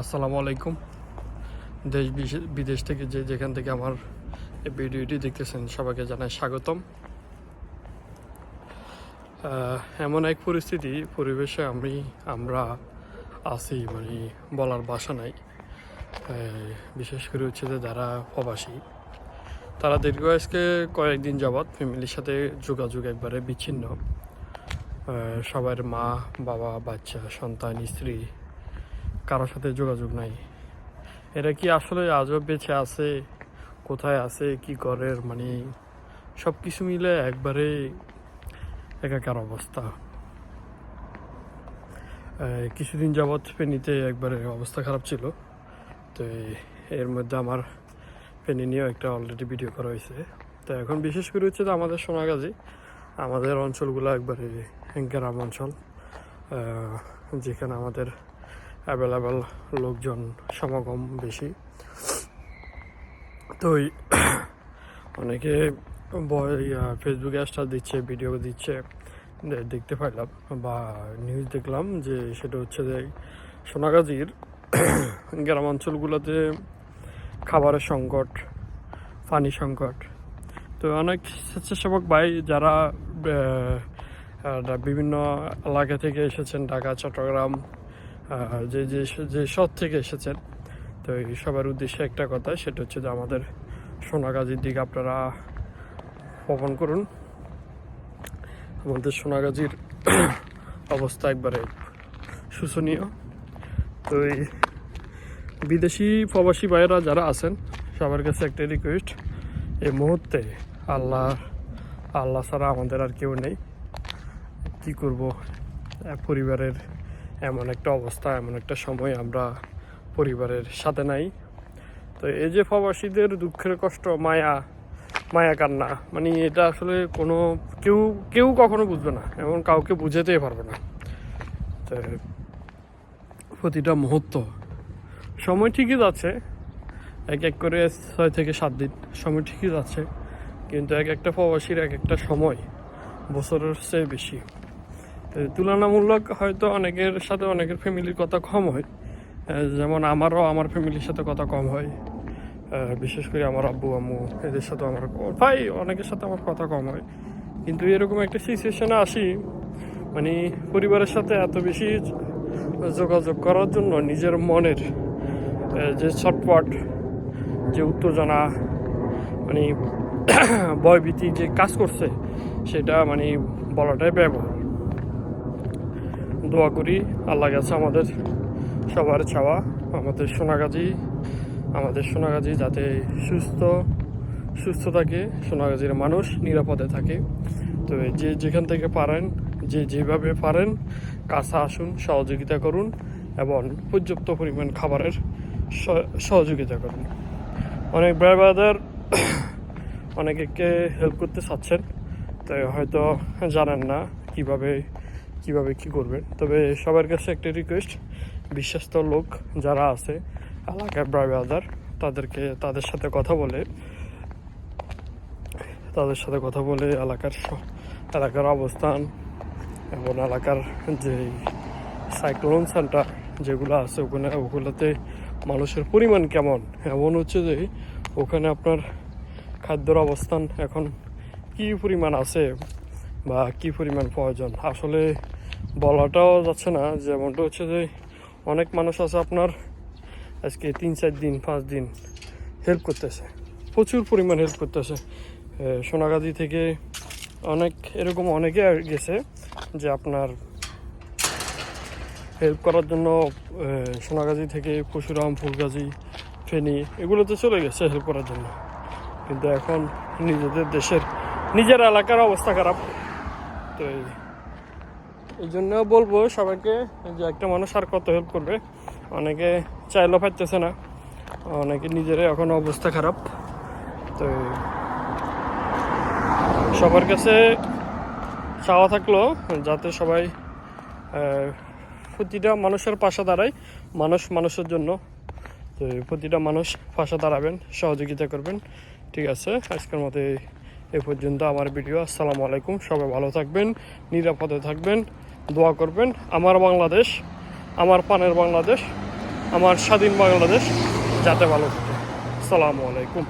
আসসালামু আলাইকুম। দেশ বিদেশ থেকে যে যেখান থেকে আমার ভিডিওটি দেখতেছেন, সবাইকে জানাই স্বাগতম। এমন এক পরিস্থিতি, পরিবেশে আমি, আমরা আছি মানে বলার বাসা নাই। বিশেষ করে হচ্ছে যে যারা প্রবাসী, তারা দীর্ঘ আজকে কয়েকদিন যাবৎ ফ্যামিলির সাথে যোগাযোগ একবারে বিচ্ছিন্ন। সবার মা, বাবা, বাচ্চা, সন্তান, স্ত্রী কারোর সাথে যোগাযোগ নাই। এরা কি আসলে আজও বেঁচে আছে? কোথায় আছে? কি করে? মানে সব কিছু মিলে একবারে একাকার অবস্থা। কিছুদিন যাবৎ ফেনীতে একবারে অবস্থা খারাপ ছিল। তো এর মধ্যে আমার ফেনী নিয়েও একটা অলরেডি ভিডিও করা হয়েছে। তো এখন বিশেষ করে হচ্ছে আমাদের সোনাগাজী, আমাদের অঞ্চলগুলো একবারে গ্রাম অঞ্চল যেখানে আমাদের অ্যাভেলেবেল লোকজন, সমাগম বেশি। তো অনেকে ফেসবুকে স্টার দিচ্ছে ভিডিও দিচ্ছে দেখতে পাইলাম বা নিউজ দেখলাম যে সেটা হচ্ছে যে সোনাগাজীর গ্রামাঞ্চলগুলোতে খাবারের সংকট, পানি সংকট। তো অনেক স্বেচ্ছাসেবক ভাই যারা বিভিন্ন এলাকা থেকে এসেছেন, ঢাকা, চট্টগ্রাম যে যে যে সব থেকে এসেছেন, তো এই সবার উদ্দেশ্যে একটা কথা, সেটা হচ্ছে যে আমাদের সোনাগাজীর দিকে আপনারা ভ্রমণ করুন। আমাদের সোনাগাজীর অবস্থা একবারে শোচনীয়। তো এই বিদেশি প্রবাসী ভাইয়েরা যারা আছেন, সবার কাছে একটা রিকোয়েস্ট এই মুহূর্তে আল্লাহ আল্লাহ ছাড়া আমাদের আর কেউ নেই। কী করব? পরিবারের এমন একটা অবস্থা, এমন একটা সময় আমরা পরিবারের সাথে নাই। তো এই যে প্রবাসীদের দুঃখের কষ্ট, মায়া মায়া কান্না মানে এটা আসলে কোনো, কেউ কেউ কখনো বুঝবে না, এমন কাউকে বুঝাতেই পারবে না। তো প্রতিটা মুহূর্ত, সময় ঠিকই যাচ্ছে, এক এক করে ছয় থেকে সাত দিন সময় ঠিকই যাচ্ছে, কিন্তু এক একটা প্রবাসীর এক একটা সময় বছরের চেয়ে বেশি। তুলনামূলক হয়তো অনেকের সাথে অনেকের ফ্যামিলির কথা কম হয়। যেমন আমারও আমার ফ্যামিলির সাথে কথা কম হয়। বিশেষ করে আমার আব্বু, আম্মু, এদের সাথে আমার ভাই অনেকের সাথে আমার কথা কম হয়। কিন্তু এরকম একটা সিচুয়েশনে আসি মানে পরিবারের সাথে এত বেশি যোগাযোগ করার জন্য নিজের মনের যে ছটপট, যে উত্তেজনা মানে ভয়ভীতি যে কাজ করছে, সেটা মানে বলাটাই ব্যবহার দোয়া করি, আল্লাহ কাছে আমাদের সবার চাওয়া, আমাদের সোনাগাজী আমাদের সোনাগাজী যাতে সুস্থ সুস্থ থাকে, সোনাগাজীর মানুষ নিরাপদে থাকে। তো যে যেখান থেকে পারেন, যে যেভাবে পারেন, কাছে আসুন, সহযোগিতা করুন এবং পর্যাপ্ত পরিমাণ খাবারের সহযোগিতা করুন। অনেক ভাই ব্রাদার অনেকে হেল্প করতে চাচ্ছেন তাই হয়তো জানেন না কীভাবে কীভাবে কি করবেন তবে সবার কাছে একটা রিকোয়েস্ট বিশ্বস্ত লোক যারা আছে এলাকার ব্রাদার তাদেরকে, তাদের সাথে কথা বলে, তাদের সাথে কথা বলে এলাকার এলাকার অবস্থান এবং এলাকার যে সাইক্লোন সেন্টার যেগুলো আছে, ওখানে, ওগুলোতে মানুষের পরিমাণ কেমন? এমন হচ্ছে যে ওখানে আপনার খাদ্যর অবস্থান এখন কি পরিমাণ আছে? বা কি পরিমাণ প্রয়োজন? আসলে বলাটাও যাচ্ছে না, যেমনটা হচ্ছে যে অনেক মানুষ আছে আপনার আজকে তিন, চার দিন, পাঁচ দিন হেল্প করতেছে, প্রচুর পরিমাণ হেল্প করতেছে। সোনাগাজী থেকে অনেক, এরকম অনেকে গেছে যে আপনার হেল্প করার জন্য সোনাগাজী থেকে পশুরাম ফুলগাজী, ফেনী এগুলোতে চলে গেছে হেল্প করার জন্য। কিন্তু এখন নিজেদের দেশের, নিজের এলাকার অবস্থা খারাপ। তো এই- জন্য বলব সবাইকে যে একটা মানুষ আর কত হেল্প করবে? অনেকে চাইলেও পাইতেছে না। অনেকে নিজের এখন অবস্থা খারাপ। তো সবার কাছে চাওয়া থাকল যাতে সবাই প্রতিটা মানুষের পাশে দাঁড়ায়, মানুষ মানুষের জন্য। তো প্রতিটা মানুষ পাশে দাঁড়াবেন, সহযোগিতা করবেন। ঠিক আছে, আজকের মতো এই পর্যন্ত আমার ভিডিও। আসসালামু আলাইকুম, সবাই ভালো থাকবেন, নিরাপদে থাকবেন, দোয়া করবেন। আমার বাংলাদেশ, আমার পানের বাংলাদেশ, আমার স্বাধীন বাংলাদেশ যাতে ভালো থাকে। আসসালামু আলাইকুম।